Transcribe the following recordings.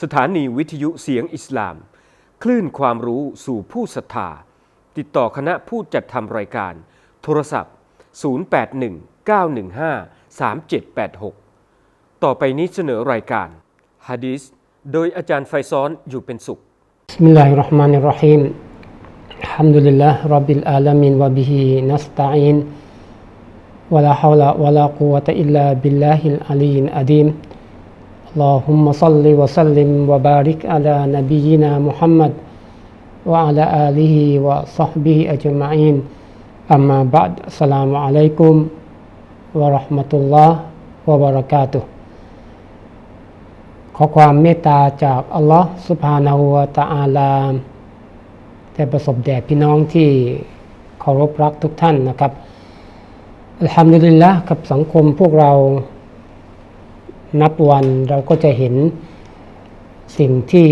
สถานีวิทยุเสียงอิสลาม คลื่นความรู้สู่ผู้ศรัทธา ติดต่อคณะผู้จัดทำรายการ โทรศัพท์ 0819153786 ต่อไปนี้เสนอรายการฮะดีษโดยอาจารย์ไฟซ้อนอยู่เป็นสุข بسم الله الرحمن الرحيم الحمد لله رب العالمين وبه نستعين ولا حول ولا قوة إلا بالله العلي العظيم اللهم صل وسلم وبارك على نبينا محمد وعلى آله وصحبه أجمعين أما بعد السلام عليكم ورحمة الله وبركاته ขอความเมตตาจากอัลลอฮ์สุบฮานาหูวะตะอาลาได้ประสบแด่พี่น้องที่เคารพรักทุกท่านนะครับอัลฮัมดุลิลละกับสังคมพวกเรา นับวันเราก็จะเห็นสิ่งที่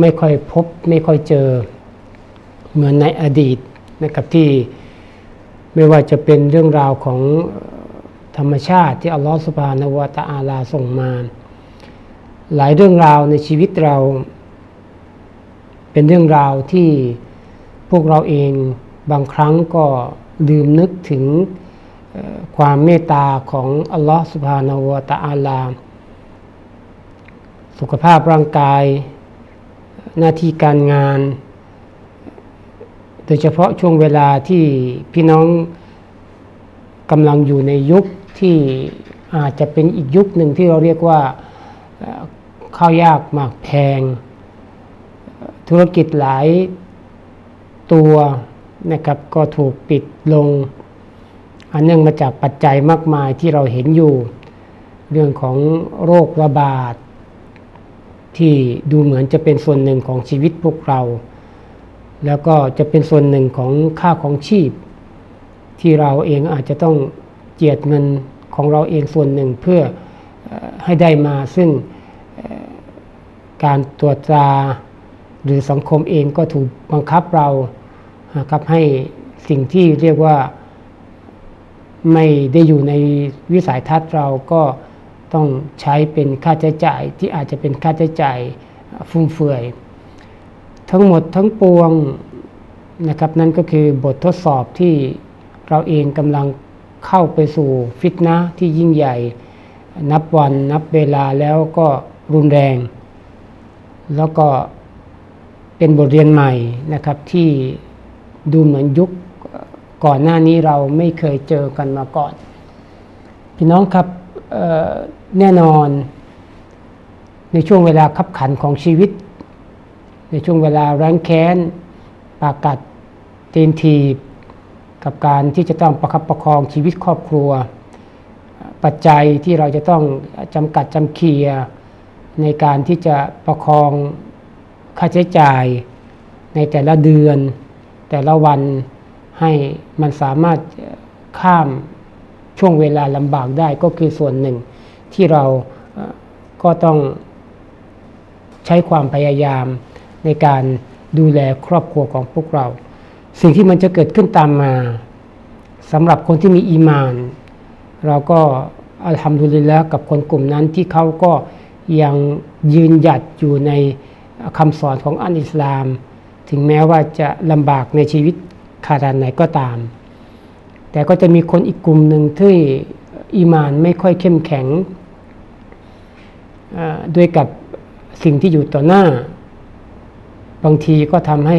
ไม่ค่อยพบไม่ค่อยเจอเหมือนในอดีตนะครับที่ไม่ว่าจะเป็นเรื่องราวของธรรมชาติที่อัลลอฮฺสุบานวะตะอาลาส่งมา หลายเรื่องราวในชีวิตเรา เป็นเรื่องราวที่พวกเราเองบางครั้งก็ลืมนึกถึง ความเมตตาของอัลลอฮฺสุบฮานาวะตะอาลา สุขภาพร่างกาย หน้าที่การงาน โดยเฉพาะช่วงเวลาที่พี่น้องกำลังอยู่ในยุคที่อาจจะเป็นอีกยุคหนึ่งที่เราเรียกว่าข้าวยากหมากแพง ธุรกิจหลายตัวนะครับก็ถูกปิดลง อันเนื่องมาจากปัจจัยมากมายที่เราเห็นอยู่ เรื่องของโรคระบาด ที่ดูเหมือนจะเป็นส่วนหนึ่งของชีวิตพวกเรา แล้วก็จะเป็นส่วนหนึ่งของค่าของชีพ ที่เราเองอาจจะต้องเจียดเงินของเราเองส่วนหนึ่งเพื่อให้ได้มาซึ่งการตรวจตราหรือสังคมเองก็ถูกบังคับเราครับให้สิ่งที่เรียกว่า ไม่ได้อยู่ในวิสัยทัศน์เราก็ต้องใช้เป็นค่าใช้จ่ายที่อาจจะเป็นค่าใช้จ่ายฟุ่มเฟือย ทั้งหมดทั้งปวงนะครับนั่นก็คือบททดสอบที่เราเองกำลังเข้าไปสู่ฟิตนะที่ยิ่งใหญ่ นับวันนับเวลาแล้วก็รุนแรง แล้วก็เป็นบทเรียนใหม่นะครับที่ดูเหมือนยุค ก่อนหน้านี้เราไม่เคยเจอกันมาก่อน พี่น้องครับแน่นอนในช่วงเวลาขับขันของชีวิต ในช่วงเวลาแรงแค้น ปากัดเตีนทีบ กับการที่จะต้องประคับประคองชีวิตครอบครัว ปัจจัยที่เราจะต้องจำกัดจำเคียในการที่จะประคองค่าใช้จ่ายในแต่ละเดือนแต่ละวัน ให้มันสามารถข้ามช่วงเวลาลำบากได้ก็คือส่วนหนึ่ง ที่เราก็ต้องใช้ความพยายามในการดูแลครอบครัวของพวกเรา สิ่งที่มันจะเกิดขึ้นตามมาสำหรับคนที่มีอีมาน เราก็อัลฮัมดุลิลละกับคนกลุ่มนั้นที่เขาก็ยังยืนหยัดอยู่ในคำสอนของอันอิสลาม ถึงแม้ว่าจะลำบากในชีวิต ขนาดไหนก็ตาม แต่ก็จะมีคนอีกกลุ่มหนึ่งที่อีมานไม่ค่อยเข้มแข็งด้วยกับสิ่งที่อยู่ต่อหน้า บางทีก็ทำให้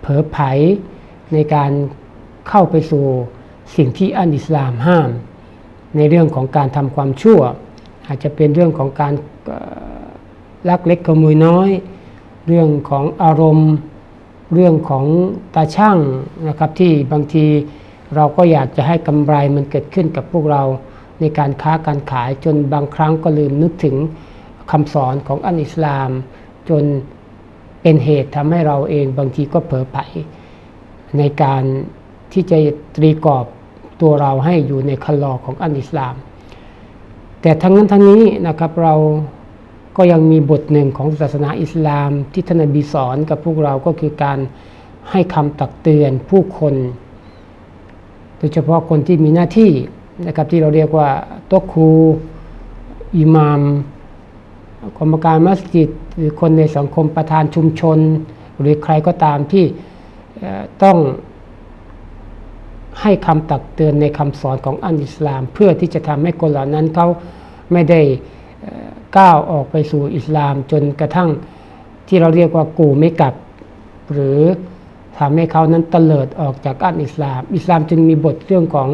เผลอไผในการเข้าไปสู่สิ่งที่อันอิสลามห้าม ในเรื่องของการทำความชั่ว อาจจะเป็นเรื่องของการลักเล็กขโมยน้อย เรื่องของอารมณ์ เรื่องของตาช่างนะครับที่บางทีเราก็อยากจะให้กำไรมันเกิดขึ้นกับพวกเราในการค้าการขายจนบางครั้งก็ลืมนึกถึงคำสอนของอันอิสลาม จนเป็นเหตุทำให้เราเองบางทีก็เผลอไผในการที่จะตรีกรอบตัวเราให้อยู่ในคันลอของอันอิสลาม แต่ทั้งนั้นทั้งนี้นะครับเรา ก็ยังมีบทหนึ่งของศาสนาอิสลามที่ท่านนบีสอนกับพวกเราก็คือการให้คำตักเตือนผู้คน โดยเฉพาะคนที่มีหน้าที่นะครับที่เราเรียกว่าโตครูอิหมามกรรมการมัสยิดหรือคนในสังคมประธานชุมชน หรือใครก็ตามที่ต้องให้คำตักเตือนในคำสอนของอันอิสลาม เพื่อที่จะทำให้คนเหล่านั้นเขาไม่ได้ ก้าวออกไปสู่อิสลามจนกระทั่งที่เราเรียกว่ากูไม่กลับ หรือทำให้เขานั้นเตลิดออกจากอันอิสลาม อิสลามจึงมีบทเรื่องของ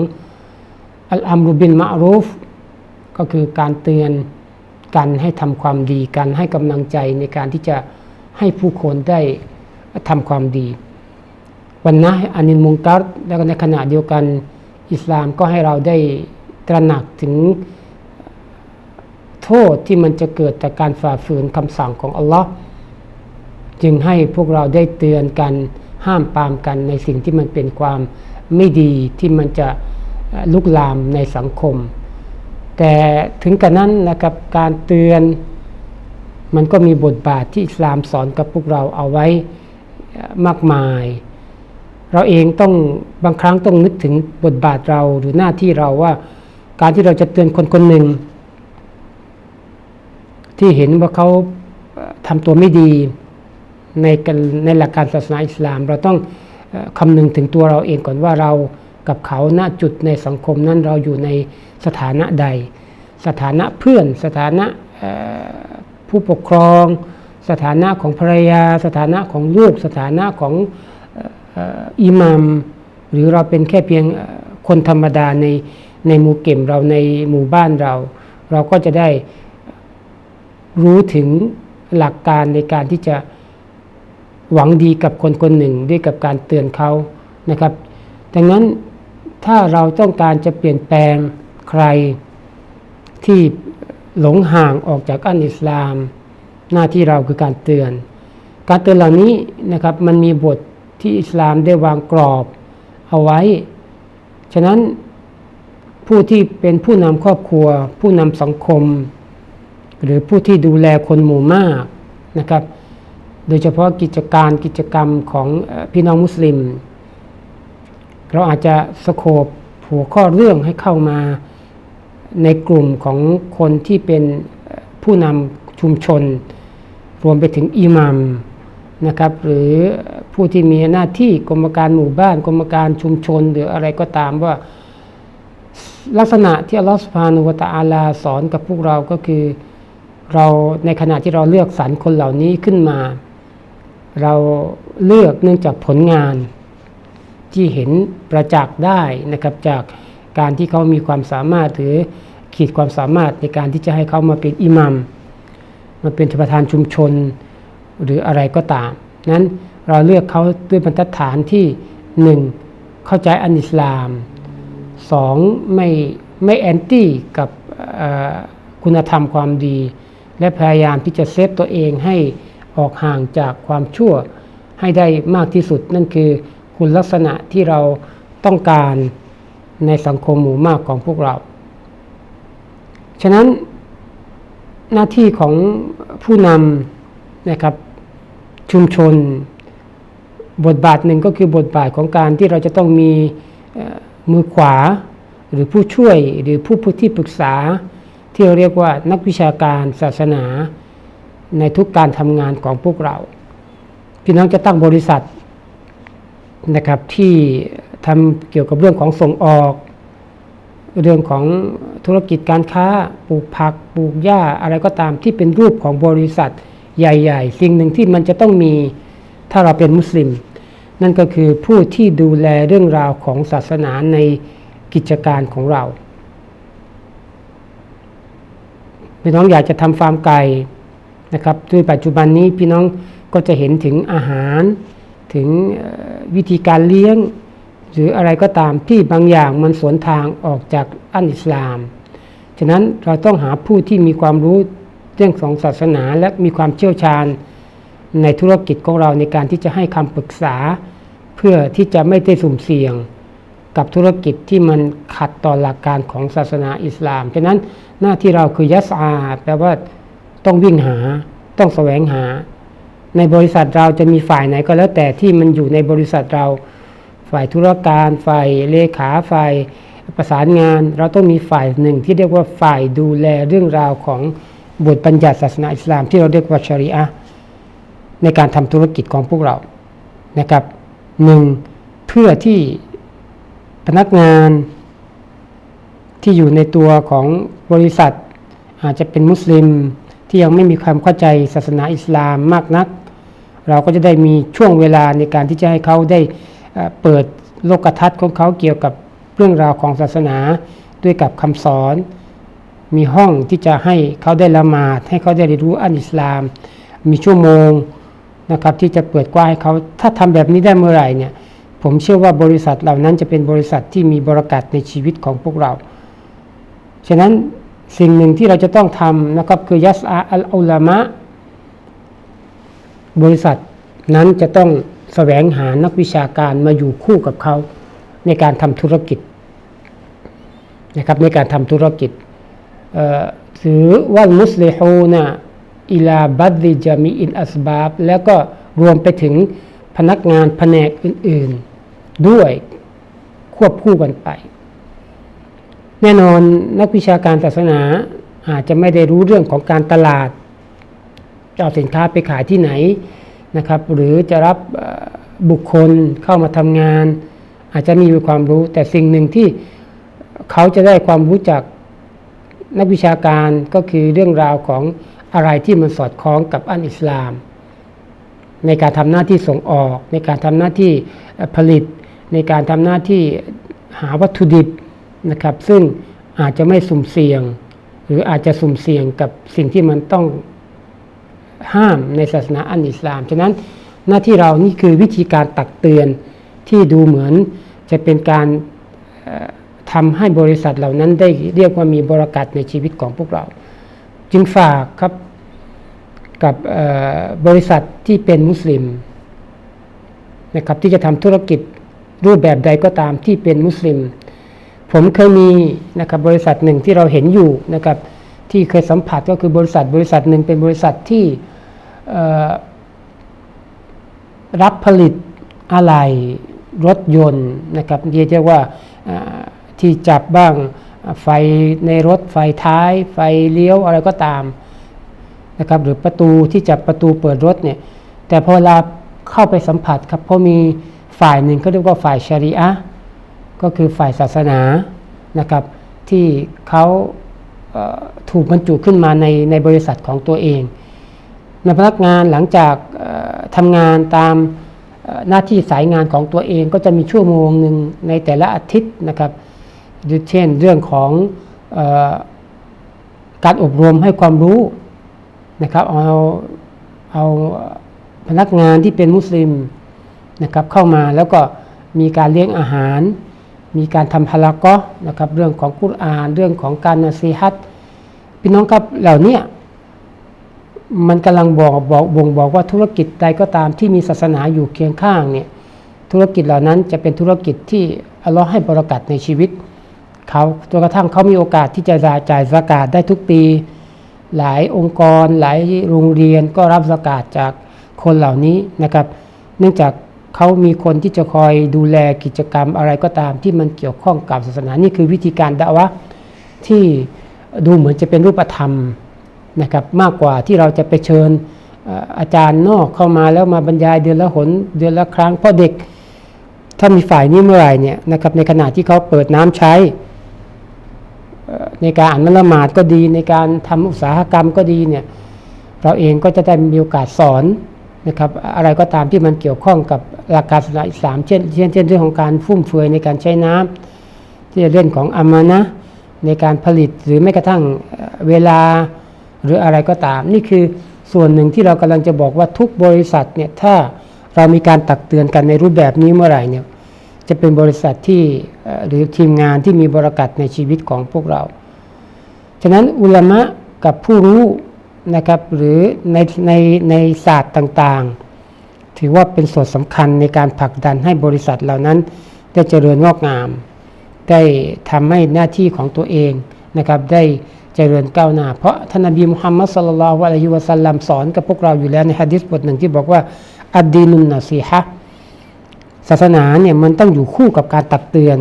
อัลอัมรุบินมะรูฟก็คือการเตือนกันให้ทำความดีกันให้กำลังใจในการที่จะให้ผู้คนได้ทำความดี วันนะอานินมุงกัรแล้วก็ในขณะเดียวกันอิสลามก็ให้เราได้ตระหนักถึง ทษที่มันจะเกิดจากการฝ่าฝืนคำสั่งของอัลลอฮ์จึงให้พวกเราได้เตือนกันห้ามปามกันในสิ่งที่มันเป็นความไม่ดีที่มันจะลุกลามในสังคม แต่ถึงกระนั้นนะครับการเตือนมันก็มีบทบาทที่อิสลามสอนกับพวกเราเอาไว้มากมาย เราเองต้องบางครั้งต้องนึกถึงบทบาทเราหรือหน้าที่เราว่า การที่เราจะเตือนคนคนหนึ่ง ที่เห็นว่าเขาเอ่อทำตัวไม่ดีในในหลักการศาสนาอิสลาม เราต้องเอ่อคำนึงถึงตัวเราเองก่อนว่าเรากับเขาณจุดในสังคมนั้นเราอยู่ในสถานะใด สถานะเพื่อน สถานะผู้ปกครอง สถานะของภรรยา สถานะของลูก สถานะของอิหมัมหรือเราเป็นแค่เพียงคนธรรมดาในในหมู่เก็มเราในหมู่บ้านเรา เราก็จะได้ รู้ถึงหลักการในการที่จะหวังดีกับคนคนหนึ่งด้วยกับการเตือนเขานะครับ ดังนั้นถ้าเราต้องการจะเปลี่ยนแปลงใครที่หลงห่างออกจากอันอิสลาม หน้าที่เราคือการเตือน การเตือนเหล่านี้นะครับมันมีบทที่อิสลามได้วางกรอบเอาไว้ ฉะนั้นผู้ที่เป็นผู้นำครอบครัว ผู้นำสังคม หรือผู้ที่ดูแลคนหมู่มากนะครับ โดยเฉพาะกิจการกิจกรรมของพี่น้องมุสลิม เราอาจจะสโคบหัวข้อเรื่องให้เข้ามาในกลุ่มของคนที่เป็นผู้นำชุมชน รวมไปถึงอิหมัมนะครับหรือผู้ที่มีหน้าที่กรรมการหมู่บ้าน กรรมการชุมชนหรืออะไรก็ตามว่า ลักษณะที่อัลลอฮฺสุบฮานุวะตะอาลาสอนกับพวกเราก็คือ เราในขณะที่เราเลือกสรรคนเหล่านี้ขึ้นมา เราเลือกเนื่องจากผลงานที่เห็นประจักษ์ได้นะครับจากการที่เขามีความสามารถหรือขีดความสามารถในการที่จะให้เขามาเป็นอิหมัมมาเป็นประธานชุมชนหรืออะไรก็ตาม นั้นเราเลือกเขาด้วยบรรทัดฐานที่หนึ่งเข้าใจอันอิสลามสองไม่ไม่แอนตี้กับคุณธรรมความดี และพยายามที่จะเซฟตัวเองให้ออกห่างจากความชั่วให้ได้มากที่สุด นั่นคือคุณลักษณะที่เราต้องการในสังคมหมู่มากของพวกเรา ฉะนั้นหน้าที่ของผู้นำนะครับชุมชน บทบาทหนึ่งก็คือบทบาทของการที่เราจะต้องมีมือขวา หรือผู้ช่วยหรือผู้ผู้ที่ปรึกษา ที่เราเรียกว่านักวิชาการศาสนาในทุกการทำงานของพวกเรา พี่น้องจะตั้งบริษัทนะครับที่ทำเกี่ยวกับเรื่องของส่งออก เรื่องของธุรกิจการค้าปลูกผักปลูกหญ้าอะไรก็ตามที่เป็นรูปของบริษัทใหญ่ ๆ สิ่งหนึ่งที่มันจะต้องมีถ้าเราเป็นมุสลิม นั่นก็คือผู้ที่ดูแลเรื่องราวของศาสนาในกิจการของเรา พี่น้องอยากจะทำฟาร์มไก่นะครับด้วยปัจจุบันนี้พี่น้องก็จะเห็นถึงอาหารถึงวิธีการเลี้ยง หรืออะไรก็ตามที่บางอย่างมันสวนทางออกจากอันอิสลาม ฉะนั้นเราต้องหาผู้ที่มีความรู้เรื่องของศาสนาและมีความเชี่ยวชาญในธุรกิจของเราในการที่จะให้คำปรึกษา เพื่อที่จะไม่ได้สุ่มเสี่ยง กับธุรกิจที่มันขัดต่อหลักการของศาสนาอิสลาม ฉะนั้น หน้าที่เราคือยัสอาแปลว่าต้องวิ่งหา ต้องแสวงหา ในบริษัทเราจะมีฝ่ายไหนก็แล้วแต่ที่มันอยู่ในบริษัทเรา ฝ่ายธุรการ ฝ่ายเลขาฝ่ายประสานงาน เราต้องมีฝ่ายหนึ่งที่เรียกว่าฝ่ายดูแลเรื่องราวของบทบัญญัติศาสนาอิสลาม ที่เราเรียกว่าชรีอะในการทำธุรกิจของพวกเรานะครับหนึ่งเพื่อที่พนักงาน ที่อยู่ในตัวของบริษัท อาจจะเป็นมุสลิมที่ยังไม่มีความเข้าใจศาสนาอิสลามมากนัก เราก็จะได้มีช่วงเวลาในการที่จะให้เขาได้เปิดโลกทัศน์ของเขาเกี่ยวกับเรื่องราวของศาสนาด้วยกับคำสอน มีห้องที่จะให้เขาได้ละหมาดให้เขาได้เรียนรู้อันอิสลาม มีชั่วโมงนะครับที่จะเปิดกว้างให้เขาถ้าทำแบบนี้ได้เมื่อไหร่เนี่ยผมเชื่อว่าบริษัทเหล่านั้นจะเป็นบริษัทที่มีบรกัดในชีวิตของพวกเรา ฉะนั้นสิ่งหนึ่งที่เราจะต้องทำนะครับ คือยัสอาอัลอุลามะ บริษัทนั้นจะต้องแสวงหานักวิชาการมาอยู่คู่กับเขา ในการทำธุรกิจนะครับในการทำธุรกิจถือว่ามุสลิฮูนะอิลาบัดิจามีอินอัสบาบแล้วก็รวมไปถึงพนักงานแผนกอื่น ๆ ด้วยควบคู่กันไป แน่นอนนักวิชาการศาสนาอาจจะไม่ได้รู้เรื่องของการตลาดจะเอาสินค้าไปขายที่ไหนนะครับ หรือจะรับบุคคลเข้ามาทำงาน อาจจะมีความรู้ แต่สิ่งหนึ่งที่เขาจะได้ความรู้จากนักวิชาการก็คือเรื่องราวของอะไรที่มันสอดคล้องกับอันอิสลาม ในการทำหน้าที่ส่งออก ในการทำหน้าที่ผลิต ในการทำหน้าที่หาวัตถุดิบ นะครับ ซึ่งอาจจะไม่สุ่มเสี่ยง หรืออาจจะสุ่มเสี่ยงกับสิ่งที่มันต้องห้ามในศาสนาอันอิสลาม ฉะนั้นหน้าที่เรานี่คือวิธีการตักเตือนที่ดูเหมือนจะเป็นการเอ่อทำให้บริษัทเหล่านั้นได้เรียกว่ามีบรกัดในชีวิตของพวกเรา จึงฝากครับกับบริษัทที่เป็นมุสลิมนะครับที่จะทำธุรกิจรูปแบบใดก็ตามที่เป็นมุสลิม ผมเคยมีนะครับบริษัทหนึ่งที่เราเห็นอยู่นะครับที่เคยสัมผัสก็คือบริษัทบริษัทหนึ่งเป็นบริษัทที่รับผลิตอะไหล่รถยนต์นะครับเรียกว่าที่จับบ้างไฟในรถไฟท้าย ไฟเลี้ยวอะไรก็ตามนะครับหรือประตูที่จับประตูเปิดรถเนี่ยแต่พอเวลาเข้าไปสัมผัสครับเพราะมีฝ่ายหนึ่งเขาเรียกว่าฝ่ายชารีอะห์ ก็คือฝ่ายศาสนานะครับ ที่เขาถูกบรรจุขึ้นมาในในบริษัทของตัวเองในพนักงานหลังจากเอ่อทำงานตามหน้าที่สายงานของตัวเองก็จะมีชั่วโมงหนึ่งในแต่ละอาทิตย์นะครับเช่นเรื่องของออการอบรมให้ความรู้นะครับเอาเอาพนักงานที่เป็นมุสลิมนะครับเข้ามาแล้วก็มีการเลี้ยงอาหาร มีการทำพลากอนะครับเรื่องของกุรอาน เรื่องของการนาซีฮัตพี่น้องครับเหล่านี้มันกำลังบอกบอกบ่งบอกว่าธุรกิจใดก็ตามที่มีศาสนาอยู่เคียงข้างเนี่ยธุรกิจเหล่านั้นจะเป็นธุรกิจที่อัลลอฮ์ให้บรากัดในชีวิตเขาจนกระทั่งเขามีโอกาสที่จะจ่ายสกาดได้ทุกปี หลายองค์กร หลายโรงเรียนก็รับสกาดจากคนเหล่านี้นะครับ เนื่องจาก เขามีคนที่จะคอยดูแลกิจกรรมอะไรก็ตามที่มันเกี่ยวข้องกับศาสนานี่คือวิธีการดะวะที่ดูเหมือนจะเป็นรูปธรรมนะครับมากกว่าที่เราจะไปเชิญอาจารย์นอกเข้ามาแล้วมาบรรยายเดือนละหนเดือนละครั้งเพราะเด็กถ้ามีฝ่ายนี้เมื่อไหร่เนี่ยนะครับในขณะที่เขาเปิดน้ำใช้ ในการอ่านมัละหมาดก็ดีในการทำอุตสาหกรรมก็ดีเนี่ยเราเองก็จะได้มีโอกาสสอน นะครับอะไรก็ตามที่มันเกี่ยวข้องกับหลักการศาสนาอิสลามเช่นเช่นเช่นเรื่องของการฟุ่มเฟือยในการใช้น้ำที่เรื่องของอามานะในการผลิตหรือแม้กระทั่งเวลาหรืออะไรก็ตาม นี่คือส่วนหนึ่งที่เรากำลังจะบอกว่าทุกบริษัทเนี่ยถ้าเรามีการตักเตือนกันในรูปแบบนี้เมื่อไหร่เนี่ยจะเป็นบริษัทที่หรือทีมงานที่มีบรากัดในชีวิตของพวกเรา ฉะนั้นอุลามะกับผู้รู้ นะครับหรือในในในศาสตร์ต่างๆ ถือว่าเป็นส่วนสำคัญในการผลักดันให้บริษัทเหล่านั้น ได้เจริญงอกงาม ได้ทำให้หน้าที่ของตัวเองนะครับได้เจริญก้าวหน้า เพราะท่านนบีมุฮัมมัดสุลลัลลอฮุอะลัยฮิวะสัลลัมสอนกับพวกเราอยู่แล้วในฮะดิษบทหนึ่งที่บอกว่าอัดดีนุนนาซีฮะศาสนาเนี่ยมันต้องอยู่คู่กับการตักเตือน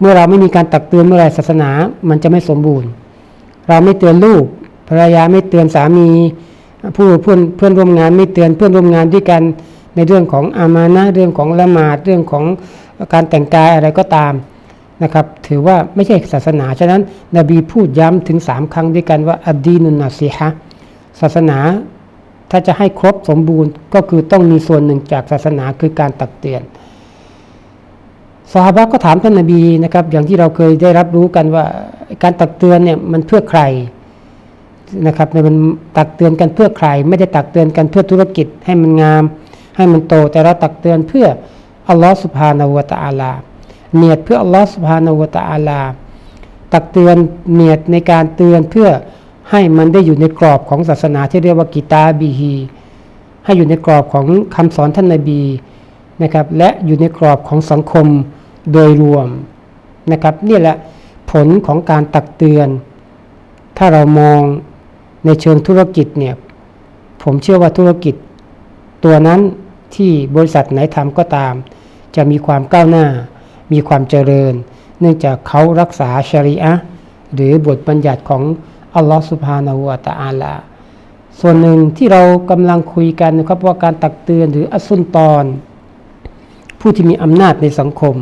เมื่อเราไม่มีการตักเตือนเมื่อไรศาสนามันจะไม่สมบูรณ์ เราไม่เตือนลูก ภรรยาไม่เตือนสามีผู้เพื่อนเพื่อนร่วมงานไม่เตือนเพื่อนร่วมงานด้วยกันในเรื่องของอามานะเรื่องของละหมาดเรื่องของการแต่งกายอะไรก็ตามนะครับ ถือว่าไม่ใช่ศาสนา ฉะนั้น นบีพูดย้ำถึงสามครั้งด้วยกันว่าอัดดีนุนนาซีฮะศาสนาถ้าจะให้ครบสมบูรณ์ก็คือต้องมีส่วนหนึ่งจากศาสนาคือการตักเตือนสหายก็ถามท่านนบีนะครับ อย่างที่เราเคยได้รับรู้กันว่าการตักเตือนเนี่ยมันเพื่อใคร นะครับในมันตักเตือนกันเพื่อใคร ไม่ได้ตักเตือนกันเพื่อธุรกิจให้มันงาม ให้มันโตแต่เราตักเตือนเพื่ออัลลอฮฺสุบฮานาวะตะอาลาเนียดเพื่ออัลลอฮฺสุบฮานาวะตะอาลาตักเตือนเนียดในการเตือนเพื่อให้มันได้อยู่ในกรอบของศาสนาที่เรียกว่ากิตาบีฮีให้อยู่ในกรอบของคำสอนท่านนบีนะครับและอยู่ในกรอบของสังคมโดยรวมนะครับนี่แหละผลของการตักเตือน ถ้าเรามอง ในเชิงธุรกิจเนี่ยผมเชื่อว่าธุรกิจ ตัวนั้นที่บริษัทไหนทำก็ตาม จะมีความก้าวหน้า มีความเจริญ เนื่องจากเขารักษาชริอะหรือบทบัญญัติของอัลลอฮฺสุบฮานาหูวะตะอาลาส่วนหนึ่งที่เรากำลังคุยกันนะครับว่าการตักเตือนหรืออัสุนตอนผู้ที่มีอำนาจในสังคม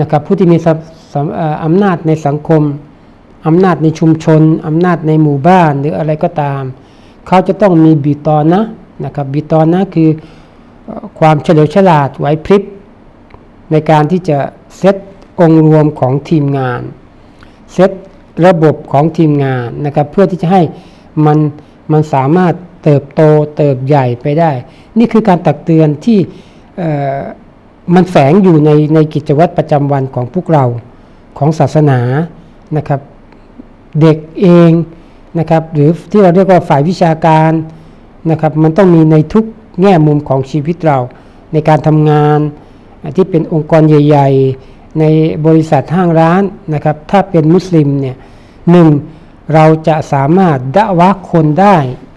นะครับผู้ที่มีอ่ออำนาจในสังคม อำนาจในชุมชน อำนาจในหมู่บ้านหรืออะไรก็ตาม เขาจะต้องมีบีตอนนะนะครับบีตอนนะคือความเฉลียวฉลาดไหวพริบในการที่จะเซตองค์รวมของทีมงาน เซตระบบของทีมงานนะครับเพื่อที่จะให้มันมันสามารถเติบโตเติบใหญ่ไปได้ นี่คือการตักเตือนที่มันแฝงอยู่ในในกิจวัตรประจำวันของพวกเราของศาสนานะครับ เด็กเองนะครับหรือที่เราเรียกว่าฝ่ายวิชาการนะครับมันต้องมีในทุกแง่มุมของชีวิตเรา ในการทำงานที่เป็นองค์กรใหญ่ ๆ ในบริษัทห้างร้านนะครับถ้าเป็นมุสลิมเนี่ยหนึ่งเราจะสามารถดะวะคนได้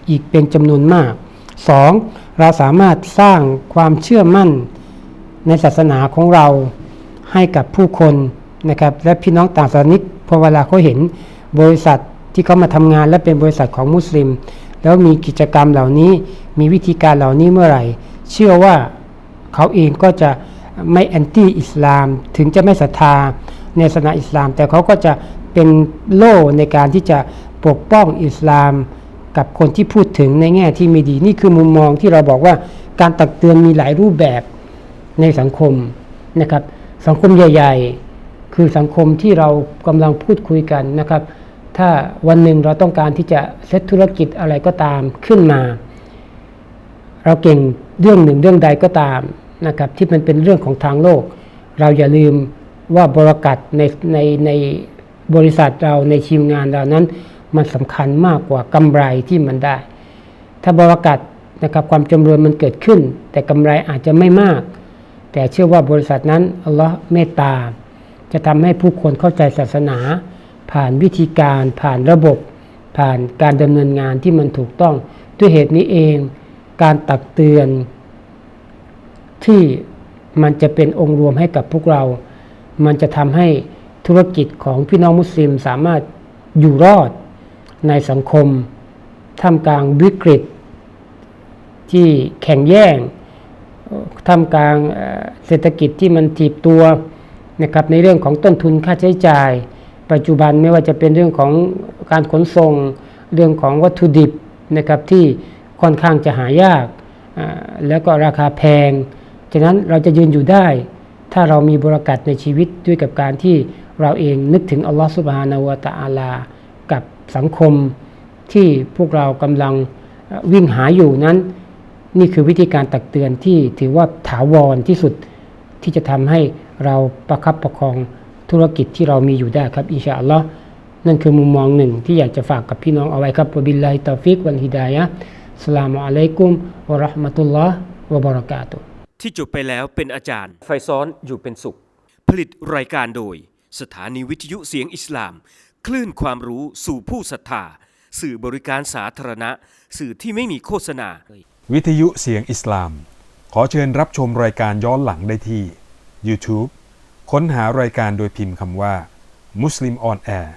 อีกเป็นจำนวนมากสองเราสามารถสร้างความเชื่อมั่นในศาสนาของเราให้กับผู้คนนะครับและพี่น้องต่างศาสนิกพอเวลาเขาเห็น บริษัทที่เขามาทำงานและเป็นบริษัทของมุสลิม แล้วมีกิจกรรมเหล่านี้มีวิธีการเหล่านี้เมื่อไหร่ เชื่อว่าเขาเองก็จะไม่แอนตี้อิสลาม ถึงจะไม่ศรัทธาในศาสนาอิสลาม แต่เขาก็จะเป็นโล่ในการที่จะปกป้องอิสลาม กับคนที่พูดถึงในแง่ที่ไม่ดี นี่คือมุมมองที่เราบอกว่าการตักเตือนมีหลายรูปแบบในสังคมนะครับสังคมใหญ่ ๆ คือสังคมที่เรากำลังพูดคุยกันนะครับ ถ้าวันหนึ่งเราต้องการที่จะเซตธุรกิจอะไรก็ตามขึ้นมา เราเก่งเรื่องหนึ่งเรื่องใดก็ตามนะครับ ที่มันเป็นเรื่องของทางโลก เราอย่าลืมว่าบริกัดในในในบริษัทเราในทีมงานเรานั้น มันสำคัญมากกว่ากำไรที่มันได้ ถ้าบริกัดนะครับความจำเริญมันเกิดขึ้น แต่กำไรอาจจะไม่มาก แต่เชื่อว่าบริษัทนั้นอัลลอฮ์เมตตา จะทำให้ผู้คนเข้าใจศาสนา ผ่านวิธีการผ่านระบบ ผ่านการดำเนินงานที่มันถูกต้อง ด้วยเหตุนี้เอง การตักเตือน ที่มันจะเป็นองค์รวมให้กับพวกเรา มันจะทำให้ธุรกิจของพี่น้องมุสลิมสามารถอยู่รอดในสังคมท่ามกลางวิกฤต ที่แข่งแย่งท่ามกลางเอ่อเศรษฐกิจที่มันถีบตัว นะครับในเรื่องของต้นทุนค่าใช้จ่าย ปัจจุบันไม่ว่าจะเป็นเรื่องของการขนส่ง เรื่องของวัตถุดิบนะครับที่ค่อนข้างจะหายาก แล้วก็ราคาแพงฉะนั้นเราจะยืนอยู่ได้ ถ้าเรามีบรากัดในชีวิตด้วยกับการที่เราเองนึกถึงอัลลอฮฺสุบฮานาวะตะอาลา กับสังคมที่พวกเรากำลังวิ่งหาอยู่นั้น นี่คือวิธีการตักเตือนที่ถือว่าถาวรที่สุดที่จะทำให้ เราประคับประคองธุรกิจที่เรามีอยู่ได้ครับอินชาอัลลอฮ์นั่นคือมุมมองหนึ่งที่อยากจะฝากกับพี่น้องเอาไว้ครับวะบิลลาฮิตาฟิกวันฮิดายะห์อัสสลามุอะลัยกุมวะเราะห์มะตุลลอฮ์วะบะเราะกาตุฮ์ที่จบไปแล้วเป็นอาจารย์ ไฟซ้อนอยู่เป็นสุข ผลิตรายการโดย สถานีวิทยุเสียงอิสลาม คลื่นความรู้สู่ผู้ศรัทธาสื่อบริการสาธารณะ สื่อที่ไม่มีโฆษณา วิทยุเสียงอิสลาม ขอเชิญรับชมรายการย้อนหลังได้ที่ YouTube ค้นหารายการโดยพิมพ์คำว่า Muslim on Air